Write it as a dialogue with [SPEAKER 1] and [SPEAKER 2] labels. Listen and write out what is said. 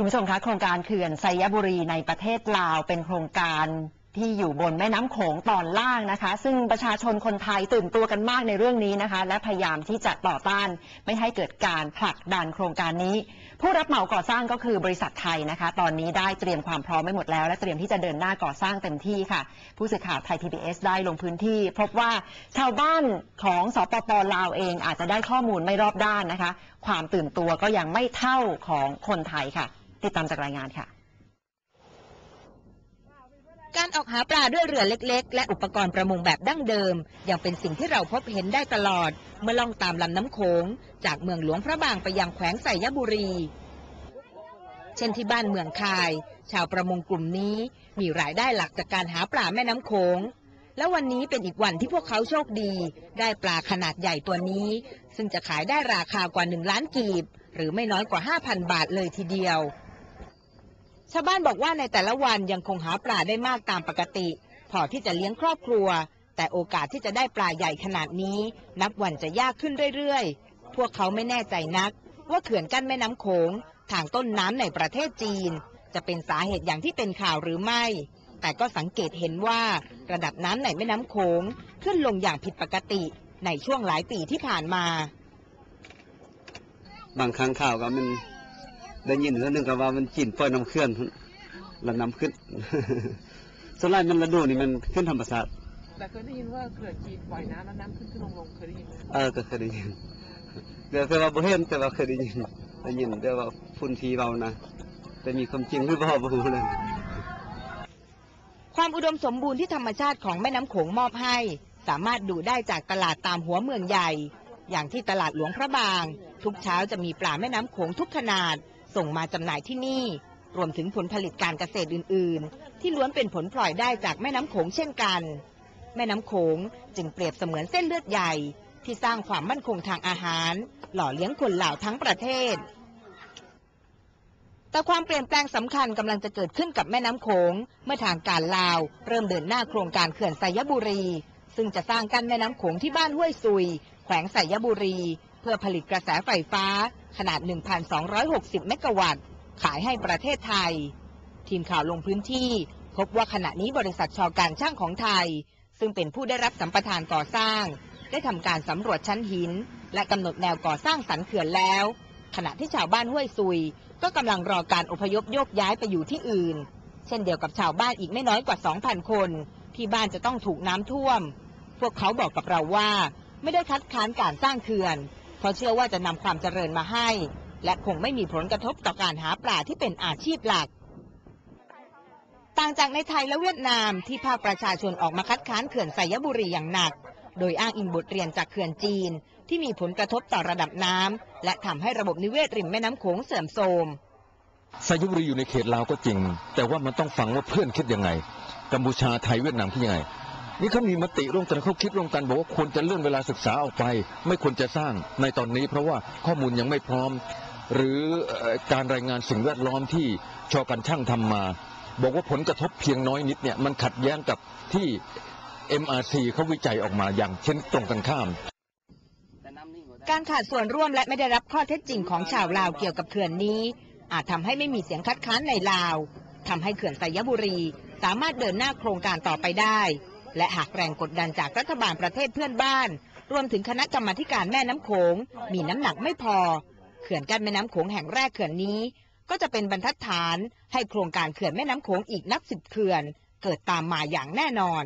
[SPEAKER 1] คุณผู้ชมคะโครงการเขื่อนไซยบุรีในประเทศลาวเป็นโครงการที่อยู่บนแม่น้ำโขงตอนล่างนะคะ ซึ่งประชาชนคนไทยตื่นตัวกันมากในเรื่องนี้นะคะ และพยายามที่จะต่อต้านไม่ให้เกิดการผลักดันโครงการนี้ ผู้รับเหมาก่อสร้างก็คือบริษัทไทยนะคะ ตอนนี้ได้เตรียมความพร้อมไม่หมดแล้ว และเตรียมที่จะเดินหน้าก่อสร้างเต็มที่ค่ะ ผู้สื่อข่าวไทย PBS ได้ลงพื้นที่ พบว่าชาวบ้านของสปปลาวเองอาจจะได้ข้อมูลไม่รอบด้านนะคะ ความตื่นตัวก็ยังไม่เท่าของคนไทยค่ะ ติดตามจากรายงานค่ะ
[SPEAKER 2] การออกหาปลาด้วยเรือเล็ก ๆ และอุปกรณ์ประมงแบบดั้งเดิม ยังเป็นสิ่งที่เราพบเห็นได้ตลอด เมื่อล่องตามลำน้ำโขง จากเมืองหลวงพระบางไปยังแขวงไสยบุรี เช่นที่บ้านเมืองคาย ชาวประมงกลุ่มนี้มีรายได้หลักจากการหาปลาแม่น้ำโขงและวันนี้เป็นอีกวันที่พวกเขาโชคดี ได้ปลาขนาดใหญ่ตัวนี้ ซึ่งจะขายได้ราคากว่า 1 ล้านกีบ หรือไม่น้อยกว่า 5,000 บาทเลยทีเดียว ชาวบ้านบอกว่าในแต่ละวันยังคงหาปลาได้มากตามปกติ พอที่จะเลี้ยงครอบครัว แต่โอกาสที่จะได้ปลาใหญ่ขนาดนี้ นับวันจะยากขึ้นเรื่อยๆ พวกเขาไม่แน่ใจนัก ว่าเขื่อนกั้นแม่น้ำโขงทางต้นน้ำในประเทศจีน จะเป็นสาเหตุอย่างที่เป็นข่าวหรือไม่ แต่ก็สังเกตเห็นว่าระดับน้ำในแม่น้ำโขงขึ้นลงอย่างผิดปกติในช่วงหลายปีที่ผ่านมา
[SPEAKER 3] บางครั้งข่าวก็มัน ได้ยินเรื่องหนึงก็ว่ามันจีนปล่อยน้ำเคลื่อนแล้วน้ำขึ้นส่วนไรมันระดูนี่มันขึ้นธรรมชาติ
[SPEAKER 4] แต่เคยได้ยินว่าเขื่อนจีนปล่อยน้ำแล้วน้ำขึ้นขึ้นลงลงเคยได้ยินไหม
[SPEAKER 3] เออก็เคยได้ยินเดี๋ยวแต่ว่าบ่เห็นแต่ว่าเคยได้ยินได้ยินแต่ว่าพุ่นทีเบานะแต่มีความจริงหรือเปล่าบ่รู้เลย
[SPEAKER 2] ความอุดมสมบูรณ์ที่ธรรมชาติของแม่น้ำโขงมอบให้ สามารถดูได้จากตลาดตามหัวเมืองใหญ่ อย่างที่ตลาดหลวงพระบาง ทุกเช้าจะมีปลาแม่น้ำโขงทุกขนาด ส่งมาจำหน่ายที่นี่ รวมถึงผลผลิตการเกษตรอื่น ๆ ที่ล้วนเป็นผลพลอยได้จากแม่น้ำโขงเช่นกัน แม่น้ำโขงจึงเปรียบเสมือนเส้นเลือดใหญ่ ที่สร้างความมั่นคงทางอาหาร หล่อเลี้ยงคนเหล่าทั้งประเทศ แต่ความเปลี่ยนแปลงสำคัญกำลังจะเกิดขึ้นกับแม่น้ำโขงเมื่อทางการลาว เริ่มเดินหน้าโครงการเขื่อนไสยบุรี ซึ่งจะสร้างกั้นแม่น้ำโขงที่บ้านห้วยซุย แขวงไสยบุรี เพื่อผลิตกระแสไฟฟ้า ขนาด 1,260 เมกะวัตต์ ขายให้ประเทศไทย ทีมข่าวลงพื้นที่ พบว่าขณะนี้บริษัทชอการช่างของไทย ซึ่งเป็นผู้ได้รับสัมปทานก่อสร้าง ได้ทำการสำรวจชั้นหิน และกำหนดแนวก่อสร้างสันเขื่อนแล้ว ขณะที่ชาวบ้านห้วยซุย ก็กำลังรอการอพยพโยกย้ายไปอยู่ที่อื่น เช่นเดียวกับชาวบ้านอีกไม่น้อยกว่า 2,000 คนที่บ้านจะต้องถูกน้ำท่วม พวกเขาบอกกับเราว่า ไม่ได้คัดค้านการสร้างเขื่อน เพราะเชื่อว่าจะนำความเจริญมาให้ และคงไม่มีผลกระทบต่อการหาปลาที่เป็นอาชีพหลัก ต่างจากในไทยและเวียดนามที่ภาคประชาชนออกมาคัดค้านเขื่อนไสยบุรีอย่างหนัก โดยอ้างอิงบทเรียนจากเขื่อนจีน ที่มีผลกระทบต่อระดับน้ำและทำให้ระบบนิเวศริมแม่น้ำโขงเสื่อมโทรม
[SPEAKER 5] ไซยบุรีอยู่ในเขตลาวก็จริง แต่ว่ามันต้องฟังว่าเพื่อนคิดยังไงกัมพูชาไทยเวียดนามคิดยังไง นี่เขามีมติร่วมกันเขาคิดร่วมกันบอกว่าควรจะเลื่อนเวลาศึกษาออกไป ไม่ควรจะสร้างในตอนนี้ เพราะว่าข้อมูลยังไม่พร้อม หรือการรายงานสิ่งแวดล้อมที่ชอกันช่างทำมา บอกว่าผลกระทบเพียงน้อยนิดเนี่ยมันขัดแย้งกับที่ MRC เขาวิจัยออกมาอย่างเช่นตรงกันข้าม
[SPEAKER 2] การขาดส่วนร่วมและไม่ได้รับข้อเท็จจริงของชาวลาวเกี่ยวกับเขื่อนนี้ อาจทำให้ไม่มีเสียงคัดค้านในลาวทำให้เขื่อนไสยบุรี สามารถเดินหน้าโครงการต่อไปได้ และหากแรงกดดันจากรัฐบาลประเทศเพื่อนบ้าน รวมถึงคณะกรรมการแม่น้ำโขง มีน้ำหนักไม่พอ เขื่อนกั้นแม่น้ำโขงแห่งแรกเขื่อนนี้ ก็จะเป็นบรรทัดฐานให้โครงการเขื่อนแม่น้ำโขงอีกนับสิบเขื่อน เกิดตามมาอย่างแน่นอน